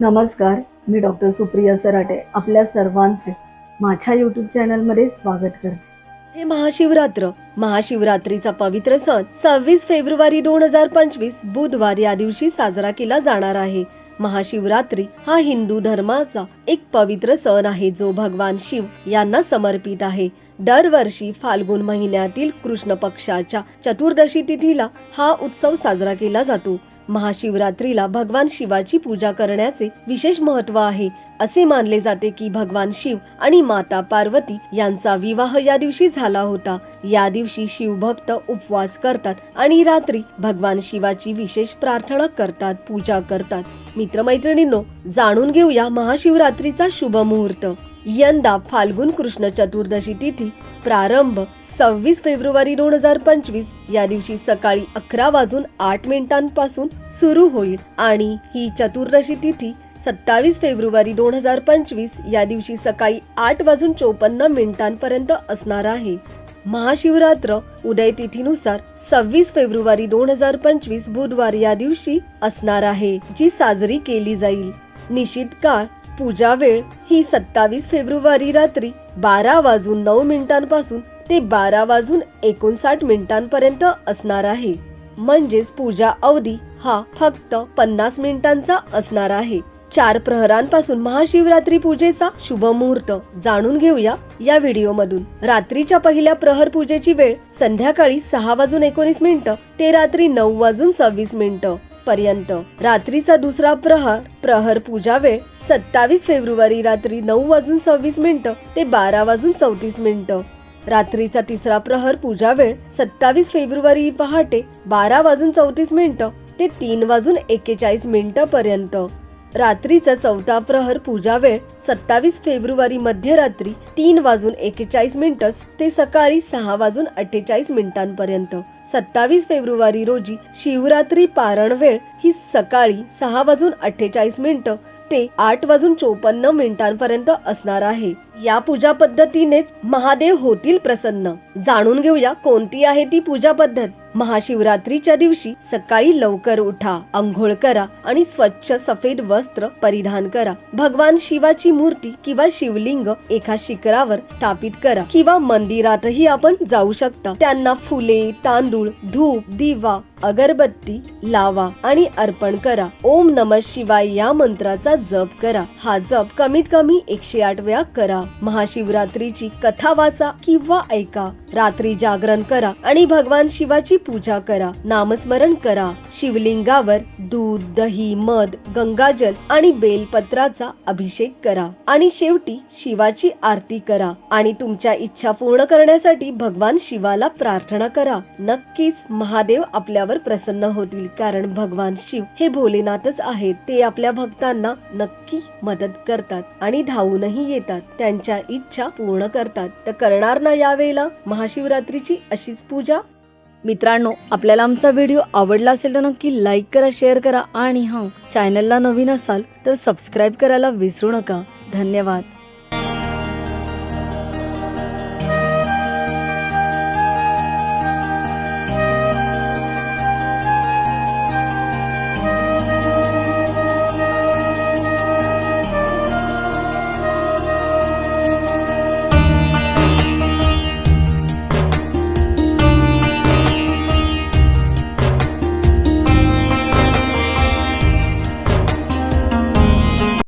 नमस्कार मी डॉक्टर सुप्रिया सराटे आपल्या सर्वांचे माझ्या यूट्यूब चॅनलमध्ये स्वागत करते. हे महाशिवरात्र महाशिवरात्रीचा पवित्र सण सव्वीस फेब्रुवारी दोन हजार पंचवीस बुधवार या दिवशी साजरा केला जाणार आहे. महाशिवरात्री हा हिंदू धर्माचा एक पवित्र सण आहे जो भगवान शिव यांना समर्पित आहे. दरवर्षी फाल्गुन महिन्यातील कृष्ण पक्षाच्या चतुर्दशी तिथीला हा उत्सव साजरा केला जातो. महाशिवरात्रीला भगवान शिवाची पूजा करण्याचे विशेष महत्त्व आहे. असे मानले जाते की भगवान शिव आणि माता पार्वती यांचा विवाह या दिवशी झाला होता. या दिवशी शिवभक्त उपवास करतात आणि रात्री भगवान शिवाची विशेष प्रार्थना करतात पूजा करतात. मित्रमैत्रिणींनो जाणून घेऊया महाशिवरात्रीचा शुभ मुहूर्त. यंदा फाल्गुन कृष्ण चतुर्दशी तिथी प्रारंभ सव्वीस फेब्रुवारी दोन हजार पंचवीस या दिवशी सकाळी अकरा वाजून आठ मिनिटांपासून सुरू होईल. आणि ही चतुर्दशी तिथी सत्तावीस फेब्रुवारी दोन हजार पंचवीस या दिवशी सकाळी आठ वाजून चोपन्न मिनिटांपर्यंत असणार आहे. महाशिवरात्र उदय तिथीनुसार सव्वीस फेब्रुवारी दोन हजार पंचवीस बुधवार या दिवशी असणार आहे जी साजरी केली जाईल. निश्चित काळ पूजा वेळ ही सत्तावीस फेब्रुवारी रात्री बारा वाजून नऊ मिनिटांपासून ते बारा वाजून एकोणसाठ मिनिटांपर्यंत असणार आहे. म्हणजेच पूजा अवधी हा फक्त पन्नास मिनिटांचा असणार आहे. चार प्रहरांपासून महाशिवरात्री पूजेचा शुभ मुहूर्त जाणून घेऊया या व्हिडिओ मधून रात्रीच्या पहिल्या प्रहर पूजेची वेळ संध्याकाळी सहा वाजून एकोणीस मिनिटं ते रात्री नऊ वाजून सव्वीस मिनिटं पर्यंत. रात्रीचा दुसरा प्रहर प्रहर पूजा वेळ सत्तावीस फेब्रुवारी रात्री नऊ वाजून सव्वीस मिनिटं ते बारा वाजून चौतीस मिनिटं. रात्रीचा तिसरा प्रहर पूजा वेळ सत्तावीस फेब्रुवारी पहाटे बारा वाजून चौतीस मिनिटं ते तीन वाजून एक्केचाळीस मिनिटं पर्यंत. रात्रीचा चौथा प्रहर पूजा वेळ सत्तावीस फेब्रुवारी मध्यरात्री तीन वाजून एकेचाळीस मिनिटं ते सकाळी सहा वाजून अठ्ठेचाळीस मिनिटांपर्यंत. सत्तावीस फेब्रुवारी रोजी शिवरात्री पारण वेळ ही सकाळी सहा वाजून अठ्ठेचाळीस मिनिटं ते आठ वाजून चोपन्न मिनिटांपर्यंत असणार आहे. या पूजा पद्धतीनेच महादेव होतील प्रसन्न. जाणून घेऊया कोणती आहे ती पूजा पद्धत. महाशिवरात्रीच्या दिवशी सकाळी लवकर उठा अंघोळ करा आणि स्वच्छ सफेद वस्त्र परिधान करा. भगवान शिवाची मूर्ती किंवा शिवलिंग एका शिखरावर स्थापित करा किंवा मंदिरातही आपण जाऊ शकता. त्यांना फुले तांदूळ धूप दिवा अगरबत्ती लावा आणि अर्पण करा. ओम नम शिवाय या मंत्राचा जप करा. हा जप कमीत कमी एकशे आठ वेळा करा. महाशिवरात्रीची कथा वाचा किंवा ऐका. रात्री जागरण करा आणि भगवान शिवाची पूजा करा. नामस्मरण करा. शिवलिंगावर दूध दही मध गंगाजल आणि बेलपत्राचा अभिषेक करा. आणि शेवटी शिवाची आरती करा. आणि तुमच्या इच्छा पूर्ण करण्यासाठी भगवान शिवाला प्रार्थना करा. नक्कीच महादेव आपल्यावर प्रसन्न होतील कारण भगवान शिव हे भोलेनाथच आहेत. ते आपल्या भक्तांना नक्की मदत करतात आणि धावूनही येतात. त्यांच्या इच्छा पूर्ण करतात तर करणार ना यावेळेला महाशिवरात्रीची अशीच पूजा? मित्रांनो आपल्याला आमचा व्हिडिओ आवडला असेल तर नक्की लाईक करा शेअर करा आणि हा चॅनलला नवीन असाल तर सबस्क्राईब करायला विसरू नका. धन्यवाद.